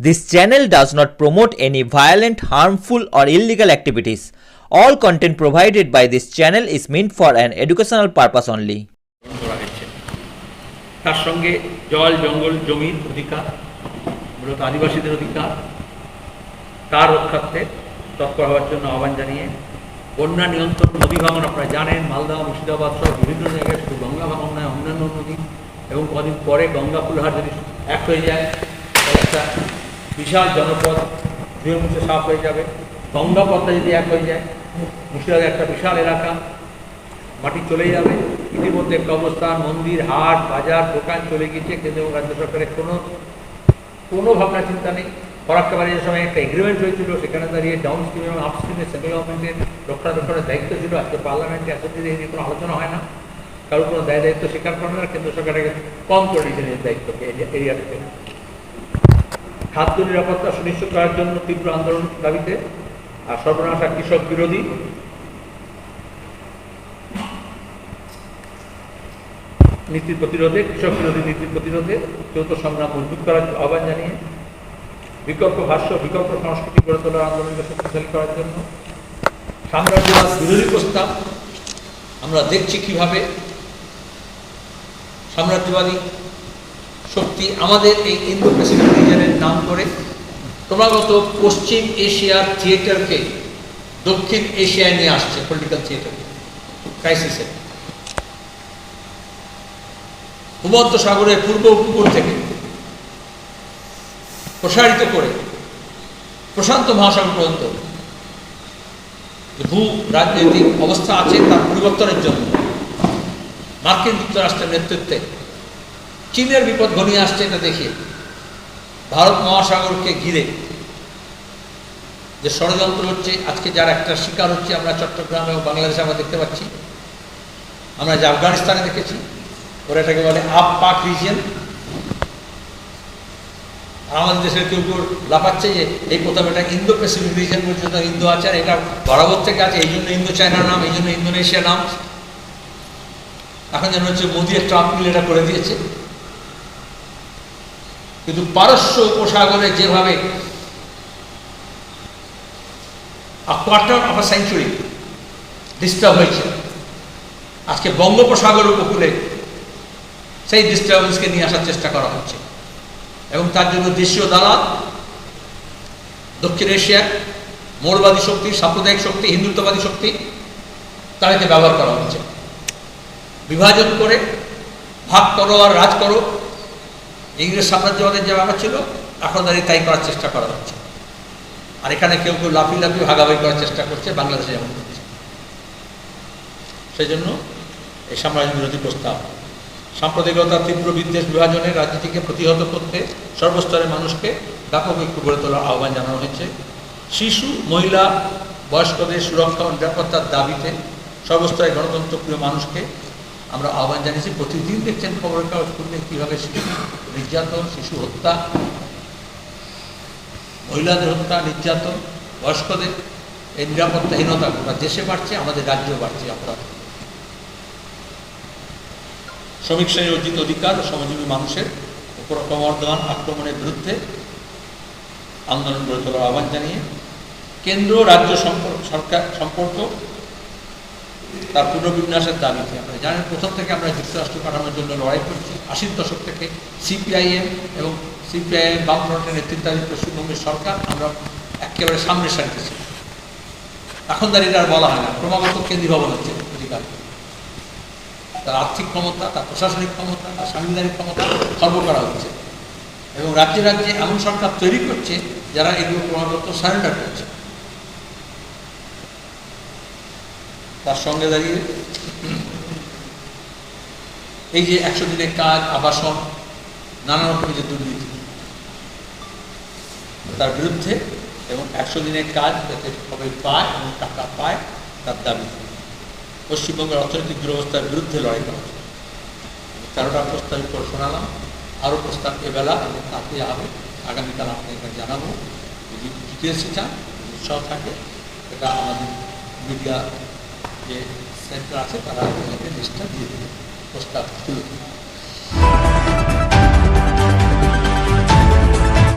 This channel does not promote any violent, harmful, or illegal activities. All content provided by this channel is meant for an educational purpose only. তার সঙ্গে জল জঙ্গল জমির অধিকার মূলত আদিবাসীদের অধিকার তার রক্ষার্থে তৎপর হওয়ার জন্য আহ্বান জানিয়ে বন্যা নিয়ন্ত্রণ নদী ভাঙন আপনারা জানেন মালদা মুর্শিদাবাদ সহ বিভিন্ন জায়গায় শুধু গঙ্গা ভাঙন নয় অন্যান্য নদী এবং কদিন পরে গঙ্গা ফুলহার যদি এক হয়ে যায় একটা বিশাল জনপদ মুছে সাফ হয়ে যাবে। গঙ্গা পদ্মা যদি এক হয়ে যায় মুর্শিদাবাদ একটা বিশাল এলাকা, মাটি চলে যাবে। ইতিমধ্যে কবরস্থান, মন্দির, হাট, বাজার, দোকান চলে গিয়েছে। কেন্দ্র এবং রাজ্য সরকারের কোনো কোনো ভাবনা চিন্তা নেই। ফরাক্কা বাজারের সময় একটা এগ্রিমেন্ট হয়েছিল, সেখানে দাঁড়িয়ে ডাউন স্ট্রিম এবং আপ স্ট্রিমে সেন্ট্রাল গভর্নমেন্টের রক্ষণাবেক্ষণের দায়িত্ব ছিল। আজকে পার্লামেন্টে দিনে এই কোনো আলোচনা হয় না। কারোর কোনো দায় দায়িত্ব স্বীকার করে না কেন্দ্র সরকারের কম করে দিয়েছেন এই দায়িত্বকে এরিয়া থেকে খাদ্য নিরাপত্তা সুনিশ্চিত করার জন্য তীব্র আন্দোলন দাবিতে। আর সর্বনাশা কৃষক বিরোধী। নীতির প্রতিরোধে, কৃষক বিরোধী নীতির প্রতিরোধে যৌথ সংগ্রাম মজবুত করার আহ্বান জানিয়ে, বিকল্প ভাষ্য, বিকল্প সংস্কৃতি গড়ে তোলার আন্দোলনকে শক্তিশালী করার জন্য সাম্রাজ্যবাদ বিরোধী প্রস্তাব। আমরা দেখছি কীভাবে সাম্রাজ্যবাদী শক্তি আমাদের এই ইন্দো প্যাসিফিক রিজনের নাম করে ক্রমাগত পশ্চিম এশিয়ার থিয়েটারকে দক্ষিণ এশিয়ায় নিয়ে আসছে পলিটিক্যাল থিয়েটার ক্রাইসিসে ভূমধ্য সাগরের পূর্ব উপকূল থেকে প্রসারিত করে প্রশান্ত মহাসাগর পর্যন্ত ভূ রাজনৈতিক অবস্থা আছে তার পরিবর্তনের জন্য মার্কিন যুক্তরাষ্ট্রের নেতৃত্বে চীনের বিপদ ঘনিয়ে আসছে এটা দেখিয়ে ভারত মহাসাগরকে ঘিরে। যে ষড়যন্ত্র হচ্ছে, আজকে যার একটা শিকার হচ্ছে, আমরা চট্টগ্রাম এবং বাংলাদেশে আমরা দেখতে পাচ্ছি। আমরা যে আফগানিস্তানে দেখেছি, ওরা এটাকে বলে আপ পাক রিজিয়ন আমাদের দেশের কেউ কেউ লাফাচ্ছে যে এই প্রথম এটা ইন্দো প্যাসিফিক রিজিয়ন পর্যন্ত ইন্দো আছে, আর এটা বরাবর থেকে আছে। এই জন্য ইন্দো চায়নার নাম, এই জন্য ইন্দোনেশিয়া নাম। এখন যেন হচ্ছে মোদী একটা আপিল এটা করে দিয়েছে। কিন্তু পারস্য উপসাগরে যেভাবে quarter of a century disturb হয়েছে, আজকে বঙ্গোপসাগর উপকূলে সেই ডিস্টার্বেন্সকে নিয়ে আসার চেষ্টা করা হচ্ছে। এবং তার জন্য দেশীয় দালাল, দক্ষিণ এশিয়া মৌলবাদী শক্তি, সাম্প্রদায়িক শক্তি, হিন্দুত্ববাদী শক্তি, তাদেরকে ব্যবহার করা হচ্ছে। বিভাজন করে ভাগ করো আর রাজ করো। ইংরেজ সাম্রাজ্যবাদের যে ব্যাপার ছিল, এখন দাঁড়িয়ে তাই করার চেষ্টা করা হচ্ছে। আর এখানে কেউ কেউ লাফি লাফি ভাগাভাগি করার চেষ্টা করছে, বাংলাদেশে যেমন করছে। সেই জন্য এই সাম্রাজ্য বিরোধী প্রস্তাব সাম্প্রদায়িকতার তীব্র বিদ্বেষ বিভাজনের রাজনীতিকে প্রতিহত করতে সর্বস্তরের মানুষকে ব্যাপক ঐক্য গড়ে তোলার আহ্বান জানানো হয়েছে। শিশু, মহিলা, বয়স্কদের সুরক্ষা ও নিরাপত্তার দাবিতে সর্বস্তরের গণতন্ত্রপ্রিয় মানুষকে আমরা আহ্বান জানিয়েছি, প্রতিদিন দেখছেন খবরের কাগজ খুললে কীভাবে শিশু, নির্যাতন, শিশু হত্যা, মহিলাদের হত্যা, নির্যাতন, বয়স্কদের এই নিরাপত্তাহীনতা গোটা দেশে বাড়ছে, আমাদের রাজ্যেও বাড়ছে অপরাধ। শ্রেণির অর্জিত অধিকার ও শ্রমজীবী মানুষের উপর ক্রমবর্ধমান আক্রমণের বিরুদ্ধে আন্দোলন গড়ে তোলার আহ্বান জানিয়ে কেন্দ্র, রাজ্য সম্পর্ক, সরকার সম্পর্ক তার পুনর্বিন্যাসের দাবিতে আপনারা জানেন? প্রথম থেকে আমরা যুক্তরাষ্ট্র পাঠানোর জন্য লড়াই করছি। আশির দশক থেকে সিপিআইএম এবং সিপিআইএম বামফ্রন্টের নেতৃত্বাধীন পশ্চিমবঙ্গের সরকার আমরা একেবারে সামনে সারিতে ছিল এখন দাঁড়িয়ে আর বলা হয় না। ক্রমাগত কেন্দ্রীয় ভবন হচ্ছে অধিকার। তার আর্থিক ক্ষমতা, তার প্রশাসনিক ক্ষমতা, তার সাংবিধানিক ক্ষমতা খর্ব করা হচ্ছে। এবং রাজ্যে রাজ্যে এমন সরকার তৈরি করছে যারা এগুলো ক্রমাগত সারেন্ডার করছে। তার সঙ্গে দাঁড়িয়ে। এই যে একশো দিনের কাজ, আবাসন, নানা রকমের যে দুর্নীতি, তার বিরুদ্ধে এবং একশো দিনের কাজ যাতে সবাই পায় এবং টাকা পায়, তার দাবি। পশ্চিমবঙ্গের অর্থনৈতিক দুরবস্থার বিরুদ্ধে লড়াই করা। তেরোটা প্রস্তাব উপর শোনালাম, আরও প্রস্তাব এবেলা এবং তাতে হবে আগামীকাল আপনাদের জানাব। যদি ডিটেলসে চান উৎসাহ থাকে এটা আমাদের মিডিয়া যে সেন্টার আছে তারা লিস্টটা দিয়ে দেবে প্রস্তাব তুলে দেবে